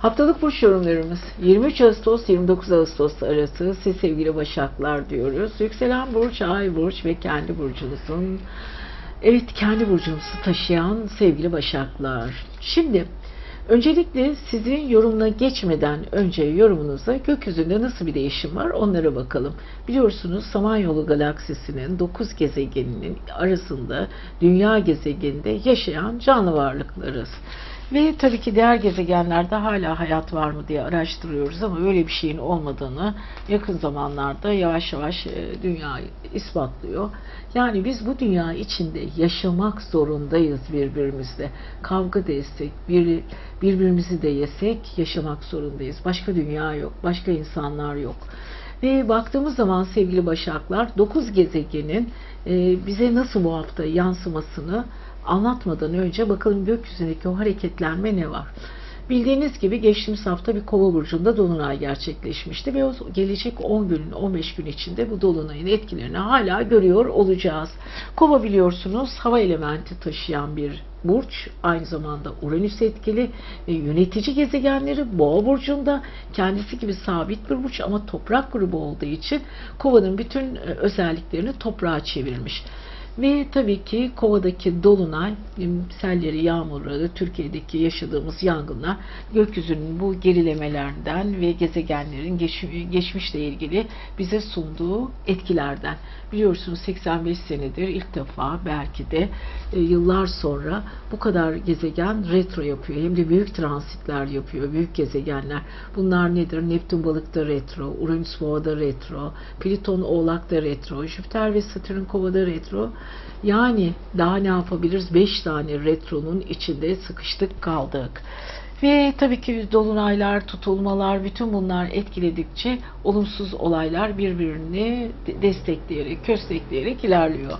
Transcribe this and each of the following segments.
Haftalık burç yorumlarımız 23 Ağustos 29 Ağustos arası siz sevgili Başaklar diyoruz. Yükselen burç, ay burç ve kendi burcunuzun evet kendi burcunuzu taşıyan sevgili Başaklar. Şimdi öncelikle sizin yorumuna geçmeden önce yorumunuza gökyüzünde nasıl bir değişim var onlara bakalım. Biliyorsunuz Samanyolu galaksisinin 9 gezegeninin arasında dünya gezegeninde yaşayan canlı varlıklarız. Ve tabii ki diğer gezegenlerde hala hayat var mı diye araştırıyoruz ama öyle bir şeyin olmadığını yakın zamanlarda yavaş yavaş e, dünya ispatlıyor. Yani biz bu dünya içinde yaşamak zorundayız birbirimizle. Kavga da etsek, bir, birbirimizi de yesek yaşamak zorundayız. Başka dünya yok, başka insanlar yok. Ve baktığımız zaman sevgili Başaklar 9 gezegenin e, bize nasıl bu hafta yansımasını anlatmadan önce bakalım gökyüzündeki o hareketlenme ne var? Bildiğiniz gibi geçtiğimiz hafta bir kova burcunda dolunay gerçekleşmişti ve o gelecek 10 günün 15 gün içinde bu dolunayın etkilerini hala görüyor olacağız. Kova biliyorsunuz hava elementi taşıyan bir burç aynı zamanda Uranüs etkili ve yönetici gezegenleri Boğa burcunda kendisi gibi sabit bir burç ama toprak grubu olduğu için kovanın bütün e, özelliklerini toprağa çevirmiş. Ve tabii ki kovadaki dolunay, selleri, yağmurları, Türkiye'deki yaşadığımız yangınlar gökyüzünün bu gerilemelerden ve gezegenlerin geç, geçmişle ilgili bize sunduğu etkilerden. Biliyorsunuz 85 senedir ilk defa belki de e, yıllar sonra bu kadar gezegen retro yapıyor. Hem de büyük transitler yapıyor, büyük gezegenler. Bunlar nedir? Neptün balıkta retro, Uranüs boğada retro, Plüton oğlakta retro, Jüpiter ve Satürn kovada retro. Yani daha ne yapabiliriz? 5 tane retronun içinde sıkıştık kaldık. Ve tabii ki dolunaylar, tutulmalar, bütün bunlar etkiledikçe olumsuz olaylar birbirini destekleyerek, köstekleyerek ilerliyor.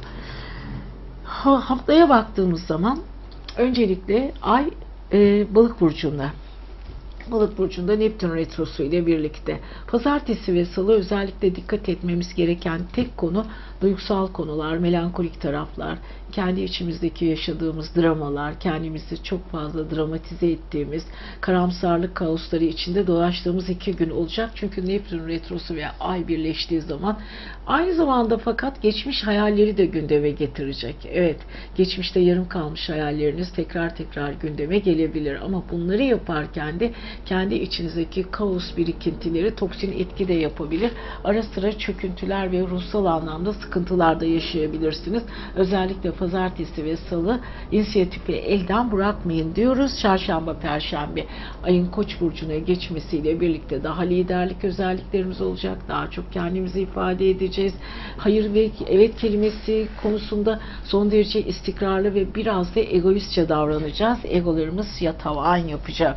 Haftaya baktığımız zaman öncelikle ay e, balık burcunda. Balık burcunda Neptün retrosu ile birlikte. Pazartesi ve salı özellikle dikkat etmemiz gereken tek konu duygusal konular, melankolik taraflar, kendi içimizdeki yaşadığımız dramalar, kendimizi çok fazla dramatize ettiğimiz, karamsarlık kaosları içinde dolaştığımız iki gün olacak. Çünkü Neptün retrosu ve Ay birleştiği zaman aynı zamanda fakat geçmiş hayalleri de gündeme getirecek. Evet, geçmişte yarım kalmış hayalleriniz tekrar tekrar gündeme gelebilir ama bunları yaparken de kendi içinizdeki kaos birikintileri toksin etki de yapabilir. Ara sıra çöküntüler ve ruhsal anlamda sıkıntılar da yaşayabilirsiniz. Özellikle pazartesi ve salı inisiyatifi elden bırakmayın diyoruz. Çarşamba, perşembe ayın koç burcuna geçmesiyle birlikte daha liderlik özelliklerimiz olacak. Daha çok kendimizi ifade edeceğiz. Hayır ve evet kelimesi konusunda son derece istikrarlı ve biraz da egoistçe davranacağız. Egolarımız yatavan yapacak.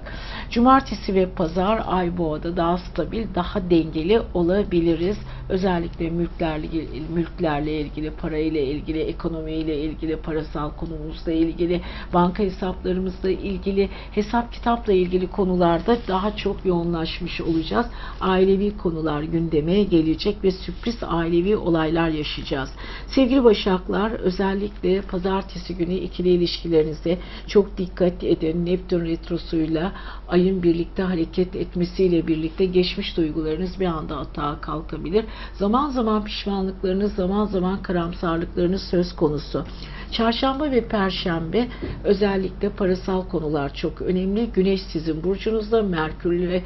Cumartesi ve pazar ay boğada daha stabil, daha dengeli olabiliriz. Özellikle mülklerle, mülklerle ilgili, parayla ilgili, ekonomiyle ilgili, parasal konumuzla ilgili, banka hesaplarımızla ilgili, hesap kitapla ilgili konularda daha çok yoğunlaşmış olacağız. Ailevi konular gündeme gelecek ve sürpriz ailevi olaylar yaşayacağız. Sevgili Başaklar özellikle pazartesi günü ikili ilişkilerinize çok dikkat edin. Neptün retrosuyla ayın birlikte hareket etmesiyle birlikte geçmiş duygularınız bir anda atağa kalkabilir. Zaman zaman pişmanlıklarınız, zaman zaman karamsarlıklarınız söz konusu. Çarşamba ve Perşembe özellikle parasal konular çok önemli. Güneş sizin burcunuzda, Merkür ve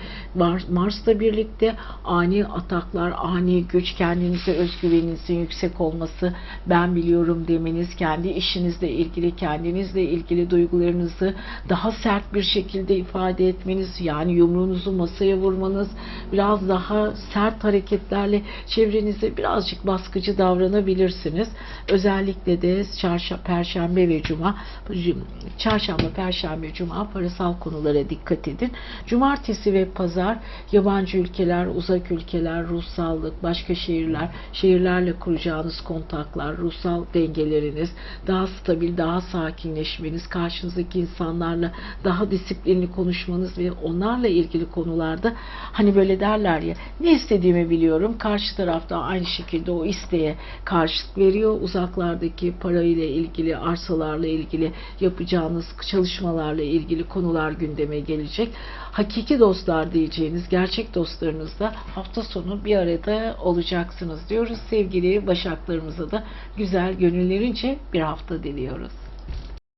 Mars'la birlikte ani ataklar, ani güç, kendinize özgüveninizin yüksek olması, ben biliyorum demeniz, kendi işinizle ilgili, kendinizle ilgili duygularınızı daha sert bir şekilde ifade etmeniz, yani yumruğunuzu masaya vurmanız, biraz daha sert hareketlerle çevrenize birazcık baskıcı davranabilirsiniz. Özellikle de çarşamba, perşembe ve cuma, çarşamba, perşembe, cuma parasal konulara dikkat edin. Cumartesi ve pazar yabancı ülkeler, uzak ülkeler, ruhsallık, başka şehirler, şehirlerle kuracağınız kontaklar, ruhsal dengeleriniz, daha stabil, daha sakinleşmeniz, karşınızdaki insanlarla daha disiplinli konuşmanız ve onlarla ilgili konularda hani böyle derler ya ne istediğimi biliyorum. Karşı tarafta aynı şekilde o isteğe karşılık veriyor. Uzaklardaki parayla ilgili ilgili, arsalarla ilgili yapacağınız çalışmalarla ilgili konular gündeme gelecek. Hakiki dostlar diyeceğiniz gerçek dostlarınızla hafta sonu bir arada olacaksınız diyoruz. Sevgili Başaklarımıza da güzel gönüllerince bir hafta diliyoruz.